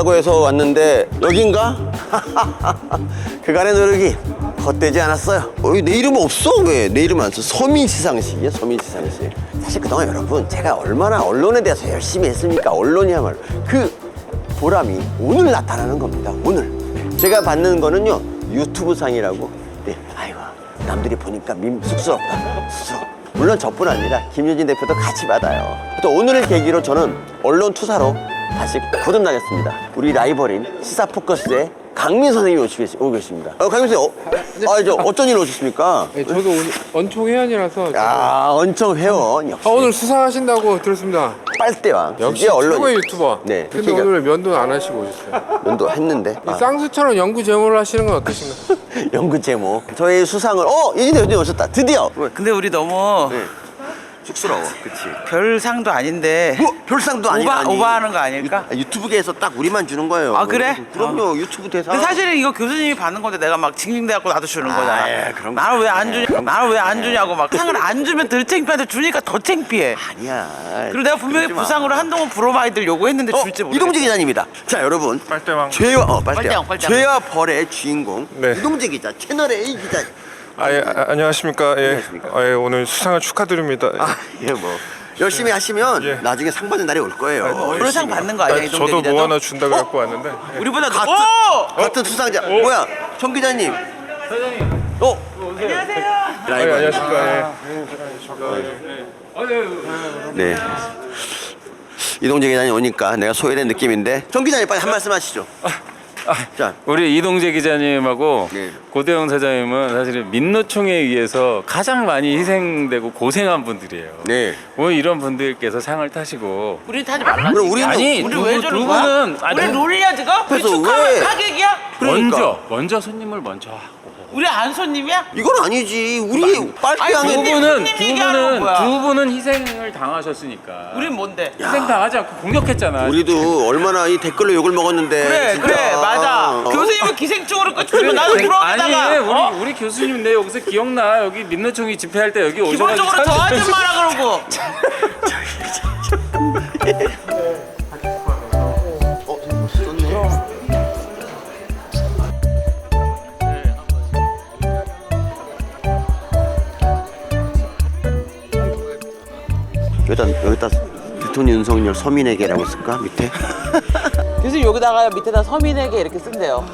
온다고 해서 왔는데 여긴가? 그간의 노력이 헛되지 않았어요. 어, 내 이름 없어 왜? 내 이름 안 써? 서민 시상식이야 서민 시상식. 사실 그동안 여러분 제가 얼마나 언론에 대해서 열심히 했습니까? 언론이야말로 그 보람이 오늘 나타나는 겁니다. 오늘 제가 받는 거는요 유튜브 상이라고. 네, 아이고 남들이 보니까 민 쑥스럽다. 쑥스러워. 물론 저뿐 아니라 김효진 대표도 같이 받아요. 또 오늘을 계기로 저는 언론 투사로 다시 거듭나겠습니다. 우리 라이벌인 시사 포커스의 강민 선생님이 오시 오고 계십니다. 어, 강민 선생님, 어, 아, 저 어쩐 일로 오셨습니까? 네, 저도 오늘 언총 회원이라서 아, 언청 회원 역시 아, 오늘 수상하신다고 들었습니다. 빨대왕. 역시 드디어 언론 최고의 유튜버. 네, 근데 그러니까 오늘 면도는 안 하시고 오셨어요. 면도 했는데 이 아, 쌍수처럼 연구 제모를 하시는 건 어떠신가요? 연구 제목 저희 수상을 어 이진 대표님 오셨다 드디어 근데 우리 너무 네. 쑥스러워 그치 별 상도 아닌데 뭐 별상도 아니 오바- 아니. 오바하는 거 아닐까? 유, 유튜브계에서 딱 우리만 주는 거예요 아, 그래? 그럼요 유튜브 대상 근데 사실은 이거 교수님이 받는 건데 내가 막 징징대갖고 나도 주는 거잖아. 아, 예, 그런 거 나를 왜 안 주냐? 나를 왜 안 주냐고 막 상을 안 주면 덜 창피한데 주니까 더 창피해. 아니야 그리고 내가 분명히 그러지 마. 부상으로 한동안 브로마이드를 요구했는데 어, 줄지 모르겠어. 이동재 기자님이다 자 여러분 빨대왕. 죄와 어 빨대왕 빨대왕, 빨대왕. 죄와 벌의 주인공 네. 이동재 기자 채널 A 기자 아, 예, 아, 안녕하십니까. 예. 안녕하십니까. 아, 예, 오늘 수상을 축하드립니다. 아 예 뭐 열심히 하시면 예. 나중에 상 받는 날이 올 거예요 그런 상 받는 거 아니야 아, 이동재 저도? 뭐 하나 준다 그래갖고 왔는데. 예. 우리보다 더. 같은 오! 같은 수상자 뭐야 청 기자님 사장님 어 안녕하세요. 아, 라이브 예, 안녕하십니까. 예. 네. 이동재 기자님 오니까 내가 소외된 느낌인데 정 기자님 빨리 한 말씀 하시죠. 자, 우리 이동재 기자님하고 네. 고대영 사장님은 사실은 민노총에 의해서 가장 많이 희생되고 고생한 분들이에요. 네. 오늘 이런 분들께서 상을 타시고 우리 타지 말라. 그럼 우리는 아니, 우리 두왜두 거야? 분은 아니, 우리 롤이야 지금? 우리 그래서 축하 왜? 하객이야? 그러니까. 먼저 먼저 손님을 먼저 하고 우리 안 손님이야? 이건 아니지. 우리 빨대왕에 두 근데 분은 두 얘기하는 분은? 두 분은 희생을 당하셨으니까 우린 뭔데? 희생 당하지 않고 공격했잖아. 우리도 얼마나 이 댓글로 욕을 먹었는데. 그래 진짜. 그래 맞아 어? 교수님은 기생충으로 끝이면 나도 부러워하다가 아니 우리 어? 우리 교수님 내 여기서 기억나 여기 민노총이 집회할 때 여기 오셔가지고 기본적으로 저 사진 아줌마라 그러고 대통령 윤석열 서민에게라고 쓸까? 밑에? 교수님 여기다가 밑에다 서민에게 이렇게 쓴대요.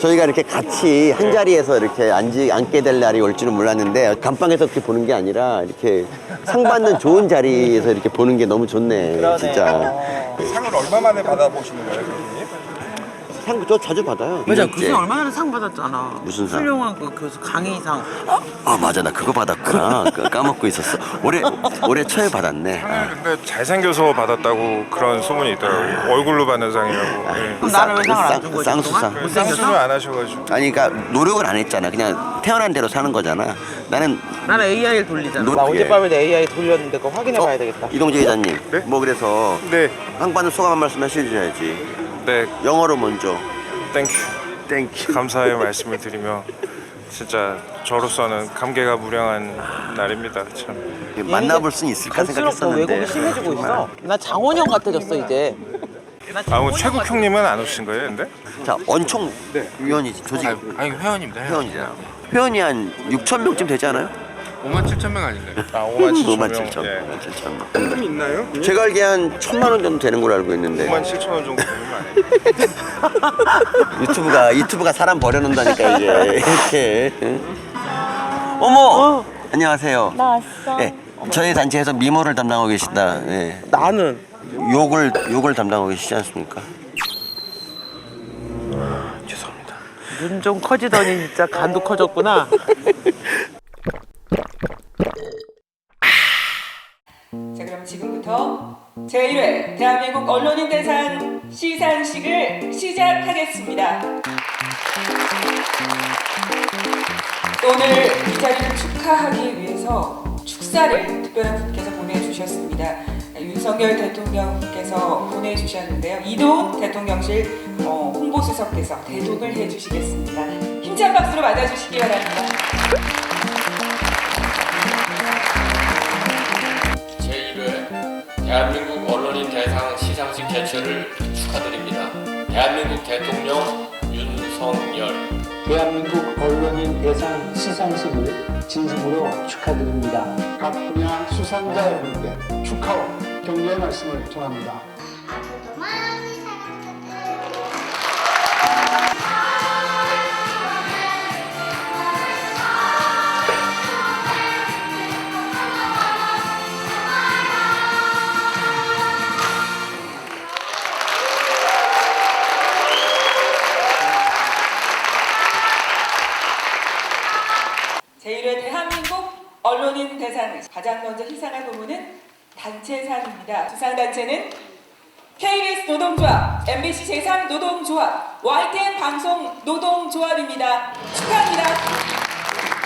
저희가 이렇게 같이 한 자리에서 이렇게 앉지, 앉게 될 날이 올 줄은 몰랐는데 감방에서 이렇게 보는 게 아니라 이렇게 상 받는 좋은 자리에서 이렇게 보는 게 너무 좋네 진짜. 상을 얼마 만에 받아보시는 거예요? 상저 자주 받아요. 맞아. 이년째. 교수님 얼마 전에 상 받았잖아. 무슨 상? 훌륭한 그 교수 강의상. 아 맞아. 나 그거 받았구나. 그 까먹고 있었어. 올해 올해 초에 받았네. 아, 근데 잘생겨서 받았다고 그런 소문이 있더라고요. 얼굴로 받는 상이라고. 예. 그럼 나는 왜 상을 안 준 거지 쌍수상 그동안? 쌍수를 안 하셔가지고. 아니 그러니까 노력을 안 했잖아. 그냥 태어난 대로 사는 거잖아. 나는 나는 AI를 돌리잖아. 노- 나 예. 어젯밤에 AI 돌렸는데 그거 확인해 봐야 되겠다. 이동재 기자님 네? 뭐 그래서 네, 상 받는 소감 한 말씀 해주셔야지 네, 영어로 먼저 땡큐. 땡큐 감사의 말씀을 드리며 진짜 저로서는 감개가 무량한 날입니다. 참. 만나볼 수 있을까 갈수록 더 생각했었는데 왜곡이 심해지고 있어 나 장원영 같아졌어 이제 아, 최국 형님은 안 오신 거예요, 근데? 자 원총 위원이지 조직 아니 회원입니다. 회원이잖아 회원이 한 6천 명쯤 되지 않아요? 5만 7천 명 아닌가요? 아, 5만 7천 5만 명. 7천 예. 5만 7천 명 좀 있나요? 제가 알기에 한 천만 원 정도 되는 걸로 알고 있는데 5만 7천 원 정도 되는 거 아니에요? 유튜브가 유튜브가 사람 버려놓는다니까 이게 이렇게 응? 어머 안녕하세요 나 왔어. 예, 저희 단체에서 미모를 담당하고 계시다 예. 나는 욕을 욕을 담당하고 계시지 않습니까? 죄송합니다 눈 좀 커지더니 진짜 간도 커졌구나 제1회 대한민국 언론인 대상 시상식을 시작하겠습니다. 오늘 이 자리를 축하하기 위해서 축사를 특별한 분께서 보내주셨습니다. 윤석열 대통령께서 보내주셨는데요. 이도훈 대통령실 어, 홍보수석께서 대독을 해주시겠습니다. 힘찬 박수로 맞아주시기 바랍니다. 개최를 축하드립니다. 대한민국 대통령 윤석열 대한민국 언론인 대상 시상식을 진심으로 축하드립니다. 각 분야 수상자 여러분께 축하와 격려의 말씀을 전합니다. 앞으로도 가장 먼저 희상할 부문은 단체상입니다. 수상단체는 KBS 노동조합, MBC 재상 노동조합, YTN 방송 노동조합입니다. 축하합니다.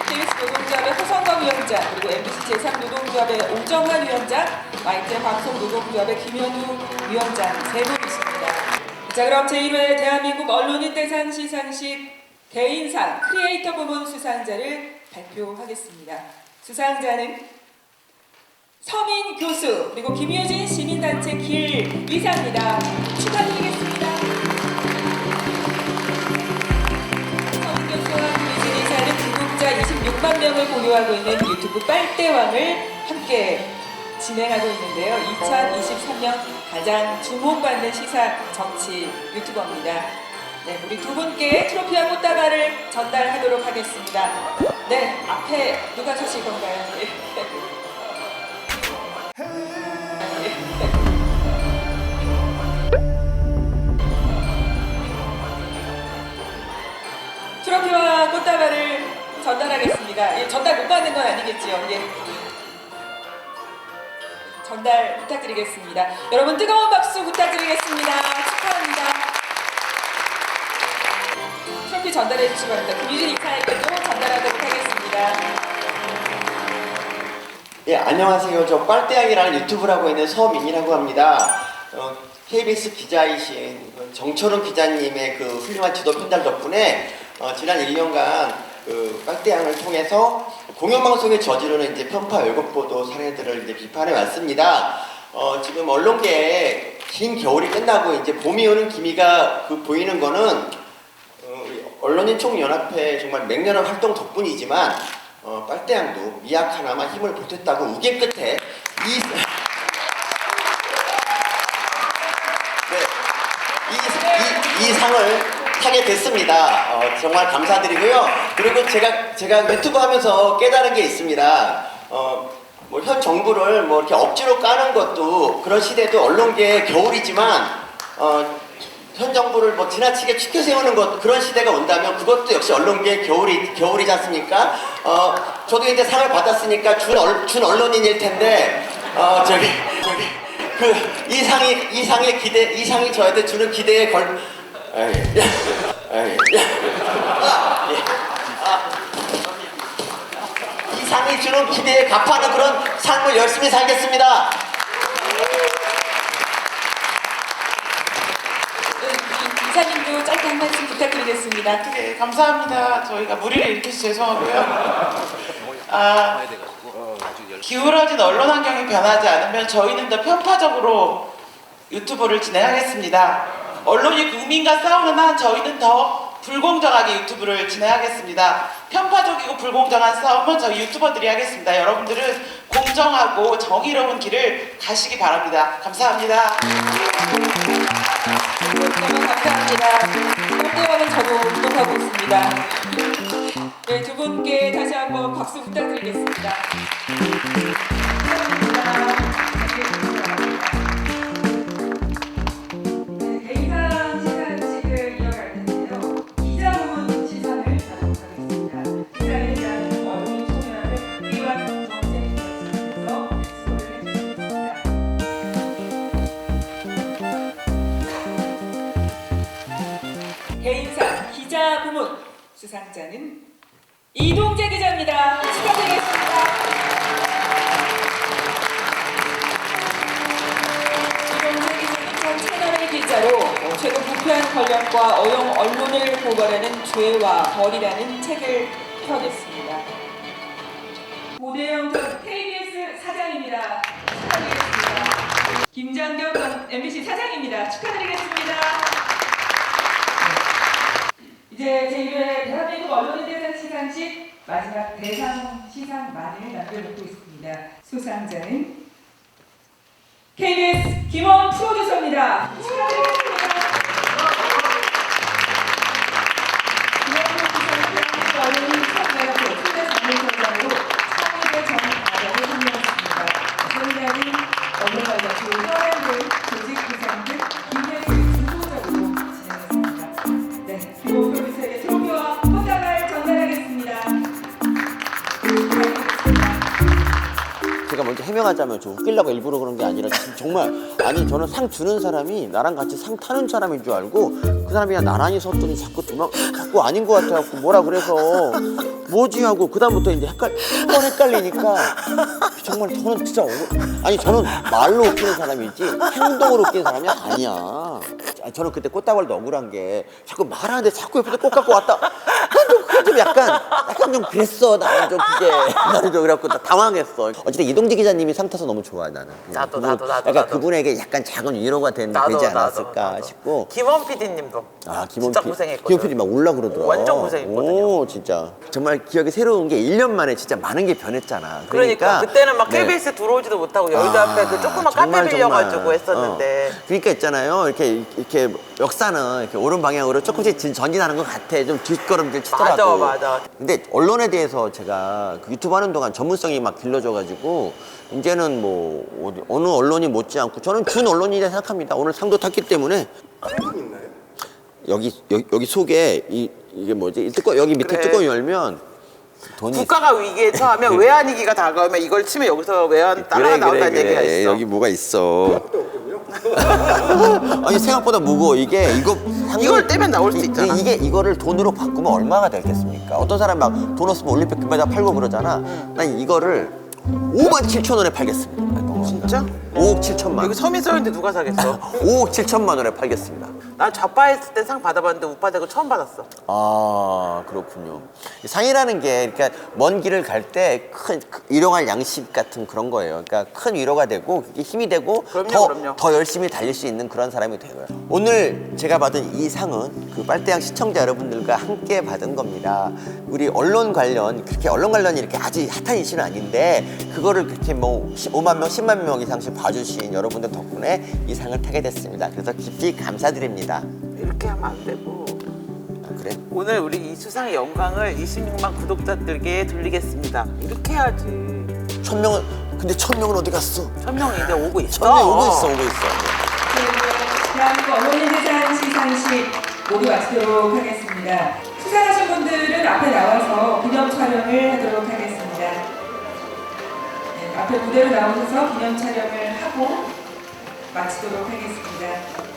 KBS 노동조합의 호성범 위원장, 그리고 MBC 재상 노동조합의 오정환 위원장, YTN 방송 노동조합의 김현우 위원장 세 분이십니다. 자 그럼 제1회 대한민국 언론인 대상 시상식 개인상 크리에이터 부문 수상자를 발표하겠습니다. 수상자는 서민 교수 그리고 김효진 시민단체 길 이사입니다. 축하드리겠습니다. 서민 교수와 김효진 이사는 구독자 26만 명을 보유하고 있는 유튜브 빨대왕을 함께 진행하고 있는데요. 2023년 가장 주목받는 시사 정치 유튜버입니다. 네, 우리 두 분께 트로피와 꽃다발을 전달하도록 하겠습니다. 네, 앞에 누가 서실 건가요? 네. 아니겠지요? 예. 전달 부탁드리겠습니다. 여러분 뜨거운 박수 부탁드리겠습니다. 축하합니다. 트로피 전달해 주시기 바랍니다. 김유진 이사에게도 전달하도록 하겠습니다. 예, 안녕하세요. 저 빨대양이라는 유튜브를 하고 있는 서민이라고 합니다. 어, KBS 기자이신 그 정철은 기자님의 그 훌륭한 지도 편달 덕분에 어, 지난 1년간 그 빨대양을 통해서 공영방송에 저지르는 이제 편파 왜곡 보도 사례들을 이제 비판해 왔습니다. 어, 지금 언론계에 긴 겨울이 끝나고 이제 봄이 오는 기미가 그 보이는 거는 어, 언론인 총연합회 정말 맹렬한 활동 덕분이지만 어, 빨대양도 미약 하나마 힘을 보탰다고 우긴 끝에 이, 네, 이, 이, 이 상을 타게 됐습니다. 어, 정말 감사드리고요. 그리고 제가 제가 유튜브 하면서 깨달은 게 있습니다. 어, 뭐 현 정부를 뭐 이렇게 억지로 까는 것도 그런 시대도 언론계의 겨울이지만 어, 현 정부를 뭐 지나치게 추켜 세우는 것 그런 시대가 온다면 그것도 역시 언론계의 겨울이 겨울이지 않습니까? 어 저도 이제 상을 받았으니까 준, 얼, 준 언론인일 텐데 어 저기 저기 그 이 상이 이 상의 기대 이 상이 저한테 주는 기대에 걸 에이, 에 이, 상이 주는 기대에 갚아는 그런 삶을 열심히 살겠습니다. 네, 이- 이사님도 짧게 한 말씀 부탁드리겠습니다. 네, 감사합니다. 저희가 무리를 일으켜서 죄송하고요. 아, 기울어진 언론 환경이 변하지 않으면 저희는 더 편파적으로 유튜브를 진행하겠습니다. 언론이 국민과 싸우는 한 저희는 더 불공정하게 유튜브를 진행하겠습니다. 편파적이고 불공정한 싸움은 저희 유튜버들이 하겠습니다. 여러분들은 공정하고 정의로운 길을 가시기 바랍니다. 감사합니다. 너무 감사합니다. 깜대왕은 저도 구독하고 있습니다. 네, 두 분께 다시 한번 박수 부탁드리겠습니다. 수상자는 이동재 기자입니다. 축하드리겠습니다. 이동재 기자는 전 채널의 기자로 어, 최근 부패한 권력과 어용 언론을 고발하는 죄와 벌이라는 책을 펴냈습니다. 오대영 전 KBS 사장입니다. 축하드리겠습니다. 김장겸 전 MBC 사장입니다. 축하드리겠습니다. 네. 이제 제1회 대한민국 언론인 대상 시상식 마지막 대상 시상만을 남겨놓고 있습니다. 수상자는 KBS 김원 프로듀서입니다. 축하드리겠습니다. 제가 먼저 해명하자면 저 웃기려고 일부러 그런 게 아니라 정말 아니 저는 상 주는 사람이 나랑 같이 상 타는 사람인 줄 알고 그 사람이 그냥 나란히 섰더니 자꾸 도망 자꾸 아닌 것 같아갖고 뭐라 그래서 뭐지 하고 그 다음부터 이제 헷갈 한번 헷갈리니까 정말 저는 진짜 억울 아니 저는 말로 웃기는 사람이지 행동으로 웃기는 사람이 아니야. 아, 저는 그때 꽃다발도 억울한 게 자꾸 말하는데 자꾸 옆에서 꽃 갖고 왔다. 그게 좀 약간 약간 좀 그랬어. 나는 좀 그게. 나는 좀 그래갖고 나 당황했어. 어쨌든 이 동지 기자님이 상 타서 너무 좋아 나는 나도, 그분, 나도, 나도, 약간 나도. 그분에게 약간 작은 위로가 된, 나도, 되지 나도, 않았을까 나도. 싶고 김원 PD님도 아 김원 진짜 피- 고생했거든. 김원 PD 막 울라 그러더라 완전 고생했거든요. 오 진짜 정말 기억이 새로운 게 1년 만에 진짜 많은 게 변했잖아 그러니까, 그때는 막 네. KBS 들어오지도 못하고 여의도 아, 앞에 그 조그만 정말, 카페 빌려가지고 정말. 했었는데 어. 그러니까 있잖아요. 이렇게 이렇게 역사는 이렇게 옳은 방향으로 조금씩 진- 전진하는 것 같아. 좀 뒷걸음질 치더라도. 맞아, 맞아. 근데 언론에 대해서 제가 그 유튜브 하는 동안 전문성이 막 길러져가지고 이제는 뭐 어디, 어느 언론이 못지않고 저는 준 언론이라 생각합니다. 오늘 상도 탔기 때문에. 여기 여기, 여기 속에 이 이게 뭐지? 이 뚜껑 여기 밑에 그래. 뚜껑 열면 돈이 국가가 위기에 처하면 외환위기가 다가오면 이걸 치면 여기서 외환 따라가 나온다는 얘기가 있어 여기 뭐가 있어. 아니 생각보다 무거워 이게 이거 상금- 이걸 떼면 나올 수 이- 있잖아. 이 게 이거를 돈으로 바꾸면 얼마가 되겠습니까? 어떤 사람 막 돈 없으면 올림픽 금메달 팔고 그러잖아. 난 이거를 5만 7천 원에 팔겠습니다. 진짜? 5억 7천만. 여기 서민 서울인데 누가 사겠어 5억 7천만 원에 팔겠습니다. 난 좌파했을 때 상 받아봤는데 우파되고 처음 받았어 아 그렇군요. 상이라는 게 그러니까 먼 길을 갈 때 큰 일용할 양식 같은 그런 거예요. 그러니까 큰 위로가 되고 그게 힘이 되고 그럼요, 더, 그럼요. 더 열심히 달릴 수 있는 그런 사람이 되고요. 오늘 제가 받은 이 상은 그 빨대양 시청자 여러분들과 함께 받은 겁니다. 우리 언론 관련 그렇게 언론 관련이 이렇게 아주 핫한 이슈는 아닌데 그거를 그렇게 뭐 5만 명, 10만 명 이상씩 봐주신 여러분들 덕분에 이 상을 타게 됐습니다. 그래서 깊이 감사드립니다. 이렇게 하면 안 되고 아, 그래? 오늘 우리 이 수상의 영광을 26만 구독자들께 돌리겠습니다 이렇게 해야지 천 명은 근데 천 명은 어디 갔어? 천 명이 이제 오고 있어 천명 오고 있어 오고 있어. 대한민국 언론인 대상 시상식 모두 마치도록 하겠습니다. 수상하신 분들은 앞에 나와서 기념 촬영을 하도록 하겠습니다. 네, 앞에 무대로 나오셔서 기념 촬영을 하고 마치도록 하겠습니다.